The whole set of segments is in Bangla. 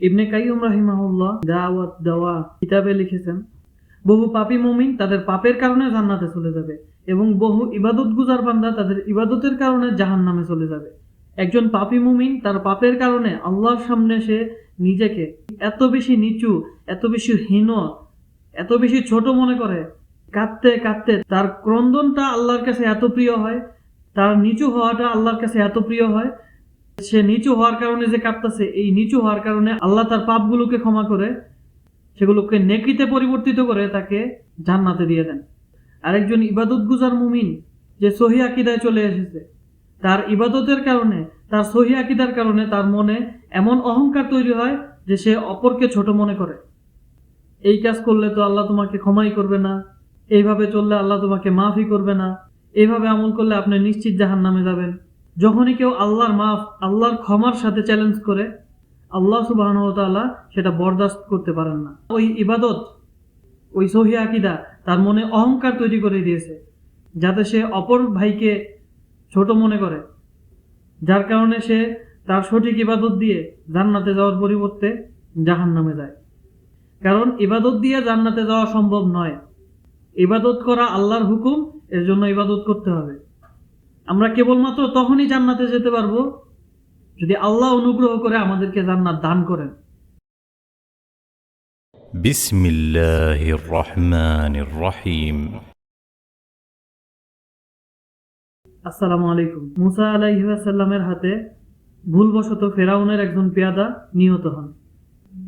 ইবনে কাইয়ুম রাহিমাহুল্লাহ দাওয়াত দাওয়া কিতাবে লিখেছেন, বহু পাপী মুমিন তাদের পাপের কারণে জান্নাতে চলে যাবে এবং বহু ইবাদত গুজার বান্দা তাদের ইবাদতের কারণে জাহান নামে চলে যাবে। একজন পাপী মুমিন তার পাপের কারণে আল্লাহর সামনে সে নিজেকে এত বেশি নিচু, এত বেশি হীন, এত বেশি ছোট মনে করে, কাঁদতে কাঁদতে তার ক্রন্দনটা আল্লাহর কাছে এত প্রিয় হয়, তার নিচু হওয়াটা আল্লাহর কাছে এত প্রিয় হয় সে নিচু হওয়ার কারণে যে কাঁদতেছে এই নিচু হওয়ার কারণে আল্লাহ তার পাপগুলোকে ক্ষমা করে, সেগুলোকে নেকিতে পরিবর্তিত করে তাকে জান্নাতে দিয়ে দেন। আরেকজন ইবাদত গুজার মুমিন যে সহি আকিদায় চলে এসেছে, তার ইবাদতের কারণে, তার সহি আকিদার কারণে তার মনে এমন অহংকার তৈরি হয় যে সে অপরকে ছোট মনে করে। এই কাজ করলে তো আল্লাহ তোমাকে ক্ষমাই করবে না, এইভাবে চললে আল্লাহ তোমাকে মাফই করবে না, এইভাবে আমল করলে আপনি নিশ্চিত জাহান নামে যাবেন। যখনই কেউ আল্লাহর মাফ, আল্লাহর ক্ষমার সাথে চ্যালেঞ্জ করে, আল্লাহ সুবাহ সেটা বরদাস্ত করতে পারেন না। ওই ইবাদত, ওই সহি আকিদা তার মনে অহংকার তৈরি করে দিয়েছে, যাতে সে অপর ভাইকে ছোট মনে করে। যার কারণে সে তার সঠিক ইবাদত দিয়ে জান্নাতে যাওয়ার পরিবর্তে জাহান নামে যায়। কারণ ইবাদত দিয়ে জান্নাতে যাওয়া সম্ভব নয়। ইবাদত করা আল্লাহর হুকুম, এর জন্য ইবাদত করতে হবে। আমরা কেবলমাত্র তখনই জান্নাতে যেতে পারব যদি আল্লাহ অনুগ্রহ করে আমাদেরকে জান্নাত দান করেন। বিসমিল্লাহির আসসালামু আলাইকুম। মুসা আলাইসাল্লামের হাতে ভুলবশত ফেরাউনের একজন পেয়াদা নিহত হন।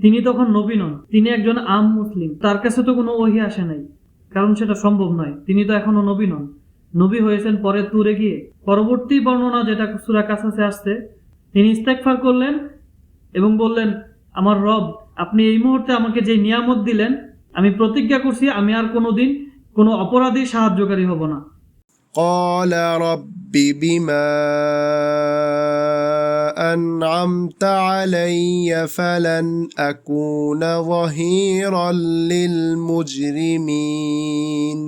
তিনি তখন নবী নন তিনি একজন আম মুসলিম। তার কাছে তো কোনো ওহি আসে নাই কারণ সেটা সম্ভব নয়। তিনি তো এখনও নবী নন। নবী হয়েছেন পরে তুরে গিয়ে পরবর্তী বর্ণনা যেটা সুরা কাছাসে আসছে তিনি ইস্তেকফার করলেন এবং বললেন আমার রব আপনি এই মুহূর্তে আমাকে যে নিয়ামত দিলেন আমি প্রতিজ্ঞা করছি আমি আর কোনোদিন কোনো অপরাধী সাহায্যকারী হব না قال رب بما أنعمت علي فلن أكون ظهيرا للمجرمين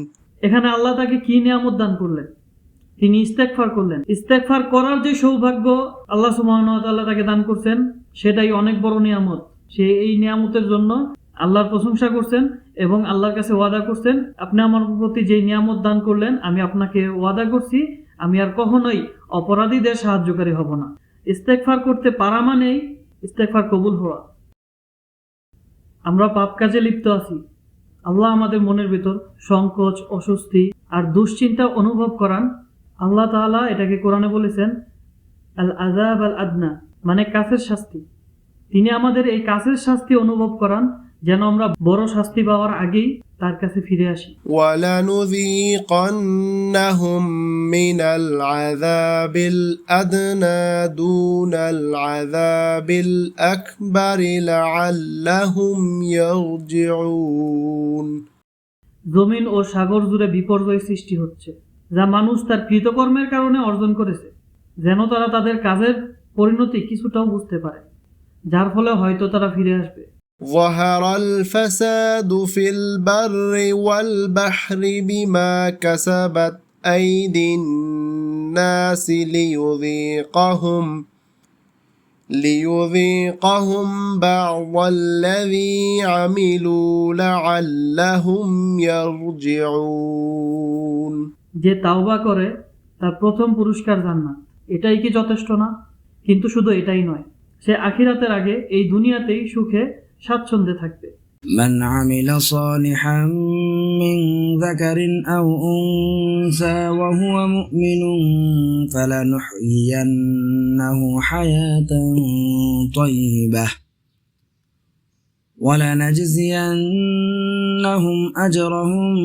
এখানে আল্লাহ তাকে কি নিয়ামত দান করলেন? তিনি ইস্তেকফার করলেন। ইস্তেকফার করার যে সৌভাগ্য আল্লাহ সুবাহতাল্লাহ তাকে দান করছেন, সেটাই অনেক বড় নিয়ামত। সে এই নিয়ামতের জন্য আল্লাহর প্রশংসা করছেন এবং আল্লাহর কাছে ওয়াদা করছেন, আপনি আমার প্রতি যে নিয়ামত দান করলেন, আমি আপনাকে ওয়াদা করছি, আমি আর কখনোই অপরাধীদের সাহায্যকারী হব না। ইস্তেকফার করতে পারা মানেই ইস্তেকফার কবুল হওয়া। আমরা পাপ কাজে লিপ্ত আছি। আল্লাহ আমাদের মনের ভিতর সংকোচ, অস্বস্তি আর দুশ্চিন্তা অনুভব করান। আল্লাহ তাআলা এটাকে কোরআনে বলেছেন, আল আজাব আল আদনা মানে কাছের শাস্তি। তিনি আমাদের এই কাছের শাস্তি অনুভব করান যেন আমরা বড় শাস্তি পাওয়ার আগেই তার কাছে ফিরে আসি। ওয়ালানুযীকান্নাহুম মিনাল আযাবিল আদনা দুনাল আযাবিল আকবার লাআল্লাহুম ইয়ারজিউন। জমিন ও সাগর জুড়ে বিপর্যয় সৃষ্টি হচ্ছে যা মানুষ তার কৃতকর্মের কারণে অর্জন করেছে যেন তারা তাদের কাজের পরিণতি কিছুটাও বুঝতে পারে যার ফলে হয়তো তারা ফিরে আসবে। ظهر الفساد في البر والبحر بما كسبت أيدي الناس ليذيقهم ليذيقهم بعض الذي عملوا لعلهم يرجعون যে তাওবা করে তার প্রথম পুরস্কার জান্নাত এটাই কি যথেষ্ট না কিন্তু শুধু এটাই নয় সে আখিরাতের আগে এই দুনিয়াতেই সুখে স্বাচ্ছন্দ্যে থাকবে من عمل صالحا من ذكر أو أنثى وهو مؤمن فلنحيينه حياة طيبة ولنجزينهم أجرهم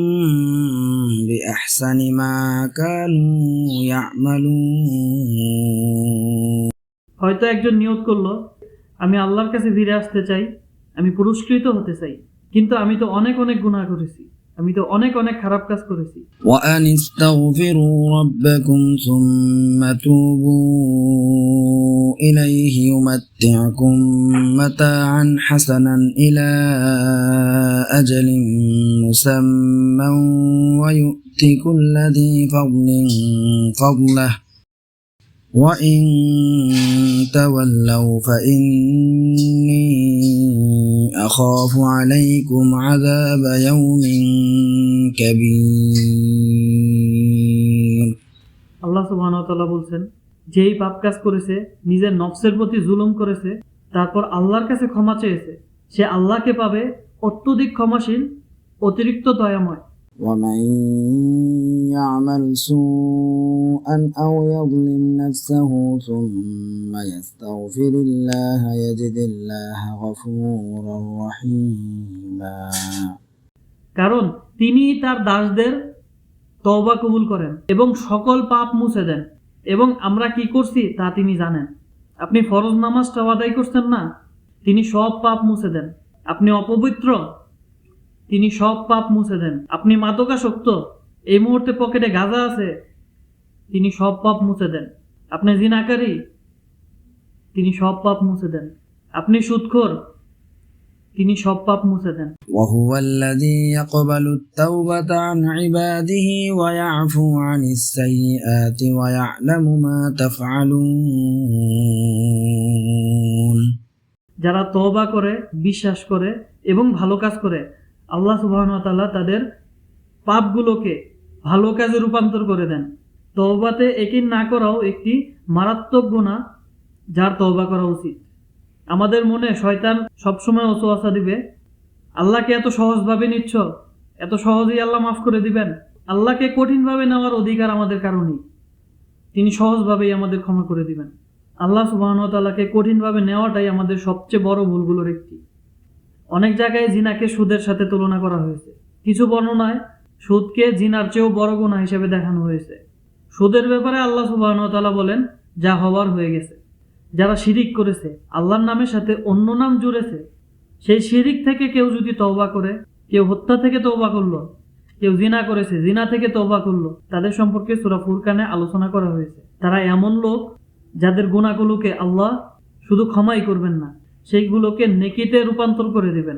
بأحسن ما كانوا يعملون হয়তো একজন নিয়োগ করলো আমি আল্লাহর কাছে ফিরে আসতে চাই আমি পুরস্কৃত হতে চাই কিন্তু আমি তো অনেক অনেক গুনাহ করেছি আমি তো অনেক অনেক খারাপ কাজ করেছি وأن استغفروا ربكم ثم توبوا إليه يمتعكم متاعا حسنا إلى أجل مسمى ويؤت كل ذي فضل فضله وإن تولوا فإني أخاف عليكم عذاب يوم كبير আল্লাহ সুবাহতাল্লাহ বলছেন যেই পাপ কাজ করেছে নিজের নফসের প্রতি জুলুম করেছে তারপর আল্লাহর কাছে ক্ষমা চেয়েছে সে আল্লাহকে পাবে অত্যধিক ক্ষমাশীল অতিরিক্ত দয়াময় ومن يعمل سوءا أو يظلم نفسه ثم يستغفر الله يجد الله غفورا رحيما কারণ তিনি তার দাসদের তওবা কবুল করেন এবং সকল পাপ মুছে দেন এবং আমরা কি করছি তা তিনি জানেন আপনি ফরজ নামাজটা আদায় করছেন না তিনি সব পাপ মুছে দেন আপনি অপবিত্র তিনি সব পাপ মুছে দেন আপনি মাদকাসক্ত এই মুহূর্তে পকেটে গাঁজা আছে তিনি সব পাপ মুছে দেন আপনি জিনাকারী তিনি সব পাপ মুছে দেন আপনি সুদখোর তিনি সব পাপ মুছে দেন وهو الذي يقبل التوبة عن عباده ويعفو عن السيئات ويعلم ما تفعلون যারা তওবা করে বিশ্বাস করে এবং ভালো কাজ করে আল্লাহ সুবাহতাল্লাহ তাদের পাপগুলোকে ভালো কাজে রূপান্তর করে দেন। তওবাতে একিন না করাও একটি মারাত্মক গুণা যার তওবা করা উচিত। আমাদের মনে শয়তান সবসময় ওসোয়াশা দিবে। আল্লাহকে এত সহজভাবে নিচ্ছ, এত সহজেই আল্লাহ মাফ করে দিবেন। আল্লাহকে কঠিনভাবে নেওয়ার অধিকার আমাদের কারণেই। তিনি সহজভাবেই আমাদের ক্ষমা করে দিবেন। আল্লাহ সুবাহতাল্লাহকে কঠিনভাবে নেওয়াটাই আমাদের সবচেয়ে বড় ভুলগুলোর একটি। অনেক জায়গায় জিনাকে সুদের সাথে তুলনা করা হয়েছে। কিছু বর্ণনায় সুদকে জিনার চেয়েও বড় গুণা হিসেবে দেখানো হয়েছে। সুদের ব্যাপারে আল্লাহ সুবাহতাল্লাহ বলেন, যা হওয়ার হয়ে গেছে। যারা শিরিক করেছে, আল্লাহর নামের সাথে অন্য নাম জুড়েছে, সেই শিরিক থেকে কেউ যদি তওবা করে, কেউ হত্যা থেকে তওবা করল, কেউ জিনা করেছে, জিনা থেকে তওবা করল, তাদের সম্পর্কে সুরা ফুরকানে আলোচনা করা হয়েছে। তারা এমন লোক যাদের গুণাগুলোকে আল্লাহ শুধু ক্ষমাই করবেন না, সেইগুলোকে নেকিতে রূপান্তর করে দিবেন।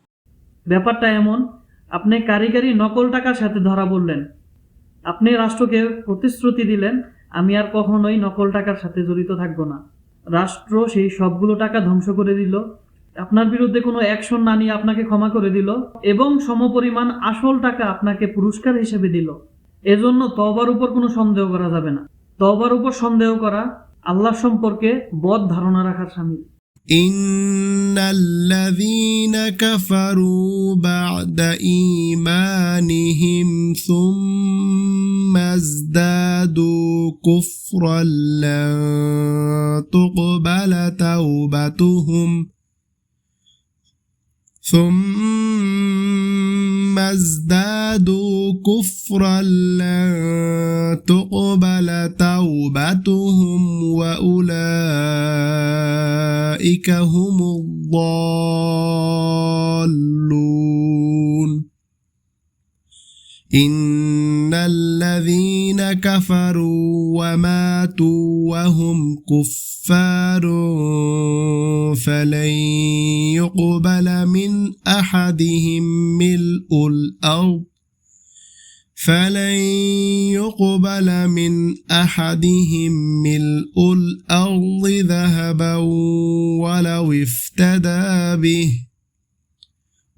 ব্যাপারটা এমন, আপনি কারিগরি নকল টাকার সাথে ধরা পড়লেন। আপনি রাষ্ট্রকে প্রতিশ্রুতি দিলেন, আমি আর কখনোই নকল টাকার সাথে জড়িত থাকব না। রাষ্ট্র সেই সবগুলো টাকা ধ্বংস করে দিল। আপনার বিরুদ্ধে কোনো অ্যাকশন না নিয়ে আপনাকে ক্ষমা করে দিল এবং সমপরিমাণ আসল টাকা আপনাকে পুরস্কার হিসেবে দিল। এজন্য তবার উপর কোনো সন্দেহ করা যাবে না। তবার উপর সন্দেহ করা আল্লাহ সম্পর্কে বদ ধারণা রাখার সামিল। إن الذين كفروا بعد إيمانهم ثم ازدادوا كفرا لن تقبل توبتهم ثم ازدادوا كفرا لن تقبل توبتهم واولئك هم الضالون. إن الذين كفروا وماتوا وهم كفار فلن يقبل من أحدهم ملء الأرض. فلن يقبل من احدهم ملء الارض ذهبا ولو افتدى به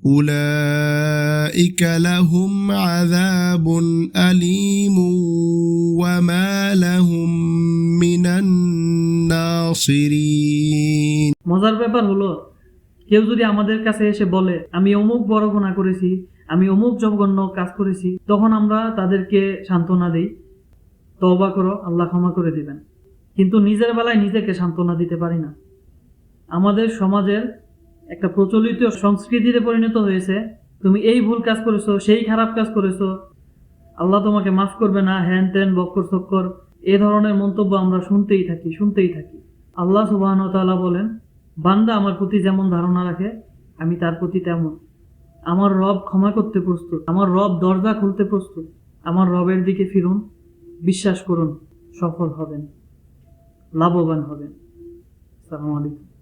أولئك لهم عذاب أليم وما لهم من الناصرين মজার ব্যাপার হলো কেউ যদি আমাদের কাছে এসে বলে আমি অমুক বড় গুণা করেছি আমি অমুক জঘন্য কাজ করেছি, তখন আমরা তাদেরকে সান্ত্বনা দিই। তওবা করো, আল্লাহ ক্ষমা করে দিবেন। কিন্তু নিজের বেলায় নিজেকে সান্ত্বনা দিতে পারি না। আমাদের সমাজের একটা প্রচলিত সংস্কৃতিতে পরিণত হয়েছে, তুমি এই ভুল কাজ করেছ, সেই খারাপ কাজ করেছ, আল্লাহ তোমাকে মাফ করবে না হ্যান ত্যান বক্কর চক্কর এ ধরনের মন্তব্য আমরা শুনতেই থাকি শুনতেই থাকি। আল্লাহ তাআলা বলেন, বান্দা আমার প্রতি যেমন ধারণা রাখে, আমি তার প্রতি তেমন। আমার রব ক্ষমা করতে প্রস্তুত। আমার রব দরজা খুলতে প্রস্তুত। আমার রবের দিকে ফিরুন, বিশ্বাস করুন, সফল হবেন, লাভবান হবেন। আলাইকুম।